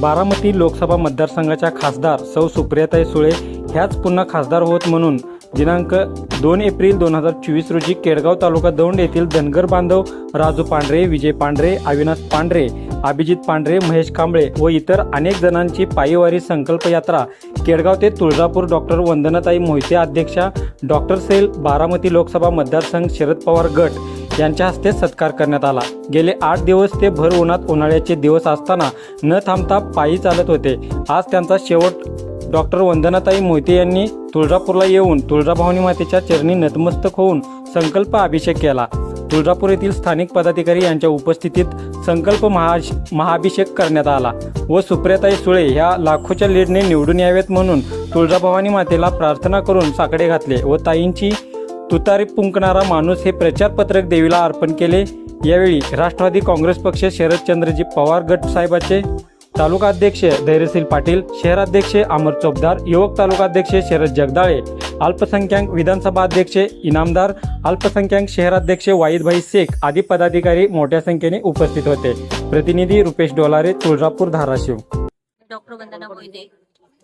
बारामती लोकसभा मतदारसंघाच्या खासदार सौ सुप्रियाताई सुळे ह्याच पुन्हा खासदार होत म्हणून दिनांक दोन एप्रिल दोन हजार चोवीस रोजी केडगाव तालुका दौंड येथील धनगर बांधव राजू पांढरे विजय पांढरे अविनाश पांढरे अभिजित पांढरे महेश कांबळे व इतर अनेक जणांची पायीवारी संकल्प यात्रा केडगाव ते तुळजापूर डॉक्टर वंदनाताई मोहिते अध्यक्षा डॉक्टर सेल बारामती लोकसभा मतदारसंघ शरद पवार गट यांच्या हस्ते सत्कार करण्यात आला. गेले आठ दिवस ते भर उन्हात उन्हाळ्याचे दिवस असताना न थांबता पायी चालत होते. आज त्यांचा शेवट डॉक्टर वंदनाताई मोहिते यांनी तुळजापूरला येऊन तुळजाभवानी मातेच्या चरणी नतमस्तक होऊन संकल्प अभिषेक केला. तुळजापूर येथील स्थानिक पदाधिकारी यांच्या उपस्थितीत संकल्प महा महाअभिषेक करण्यात आला व सुप्रियाताई सुळे ह्या लाखोच्या लीडने निवडून यावेत म्हणून तुळजाभवानी मातेला प्रार्थना करून साकडे घातले व ताईंची तुतारी पुंकणारा माणूस हे प्रचारपत्रक देवीला अर्पण केले. यावेळी राष्ट्रवादी काँग्रेस पक्ष शरदचंद्रजी पवार गट साहेबाचे तालुका अध्यक्ष धैर्यशील पाटील शहराध्यक्ष अमर चोपदार युवक तालुका अध्यक्ष शरद जगदाळे अल्पसंख्याक विधानसभा अध्यक्ष इनामदार अल्पसंख्याक शहराध्यक्ष वाईदभाई शेख आदी पदाधिकारी मोठ्या संख्येने उपस्थित होते. प्रतिनिधी रुपेश डोलारे तुळजापूर धाराशिव. डॉक्टर वंदना मोहिते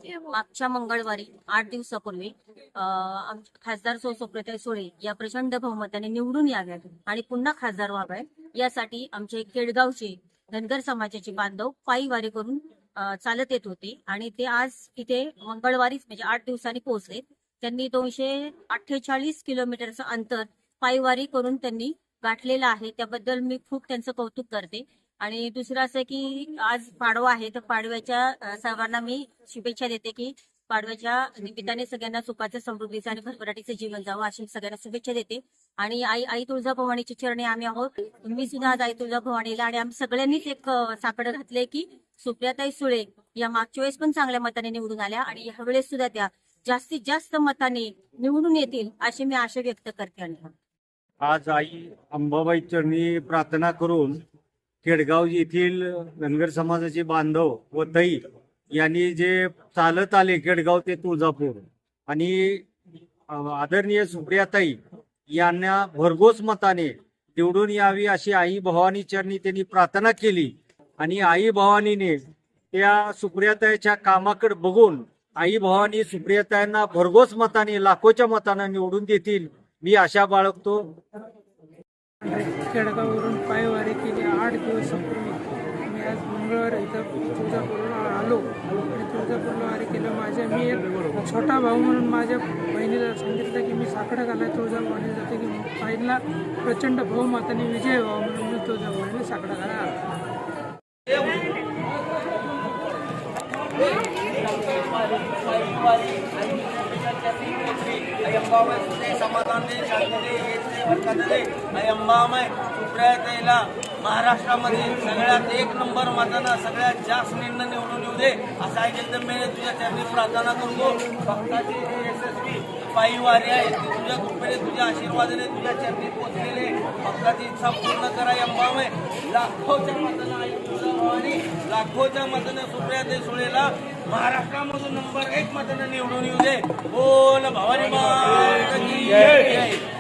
मागच्या मंगळवारी आठ दिवसापूर्वी खासदार सो सुप्रिता सुळे या प्रचंड बहुमताने निवडून याव्यात आणि पुन्हा खासदार व्हाव्यात यासाठी आमचे केडगावचे धनगर समाजाचे बांधव पायी वारी करून चालत येत होते आणि ते आज इथे मंगळवारीच म्हणजे आठ दिवसांनी पोहोचले. त्यांनी दोनशे अठ्ठेचाळीस किलोमीटरचं अंतर पायवारी करून त्यांनी गाठलेलं आहे. त्याबद्दल मी खूप त्यांचं कौतुक करते. आणि दुसरं असं की आज पाडवा आहे तर पाडव्याच्या सर्वांना मी शुभेच्छा देते की पाडव्याच्या निमित्ताने सगळ्यांना सुखाचं समृद्धीचं आणि भरभराटीचं जीवन जावं अशी सगळ्यांना शुभेच्छा देते. आणि आई आई भवानीची चरणी आम्ही आहोत. मी सुद्धा आज आई तुळजाभवानीला आणि आम्ही सगळ्यांनीच एक अ, साकडं घातलंय की सुप्रियाताई सुळे या मागच्या वेळेस पण चांगल्या मताने निवडून आल्या आणि यावेळेस सुद्धा त्या जास्तीत जास्त मताने निवडून येतील अशी मी आशा व्यक्त करते. आणि आज आई अंबाबाई चरणी प्रार्थना करून खेडगाव येथील धनगर समाजाचे बांधव व तई यांनी जे चालत आले खेडगाव ते तुळजापूर आणि आदरणीय सुप्रियाताई यांना भरघोस मताने निवडून यावी अशी आई भवानी चरणी त्यांनी प्रार्थना केली आणि आई भवानीने त्या सुप्रियाताईच्या कामाकडे बघून आई भवानी सुप्रियाताईंना भरघोस मताने लाखोच्या मताने निवडून देतील. मी आशा बाळगतो. खेडगाववरून पायवारी केली आठ दिवसापूर्वी. मी आज मंगळवार इथं तुळजापूरला आलो. आणि तुळजापूरला वारी केलं माझ्या मी एक छोटा भाऊ म्हणून माझ्या बहिणीला सांगितलं की मी साकडं घालाय तुळजाभवानी जाते की बहिणीला प्रचंड बहुमताने विजय व्हावा म्हणून मी तुळजाभवानीला साकडं घालायला आलो. समाधान दे शांती दे हेच दे महाराष्ट्रामध्ये सगळ्यात एक नंबर मतानं सगळ्यात जास्त निर्णय निवडून येऊ दे असं ऐकेल तर मी तुझ्या चरणी प्रार्थना करतो भक्ताची यशस्वी पायी वारी आहे ती तुझ्या कृपेने तुझ्या आशीर्वादाने तुझ्या चरणी पोचलेले भक्ताची इच्छा पूर्ण करा अंबामय लाखोच्या मतानं आई लाखोच्या मतानं सुप्रियाताई सुळेला महाराष्ट्रामधून नंबर एक मतानं निवडून येऊ दे बोल भवानी माता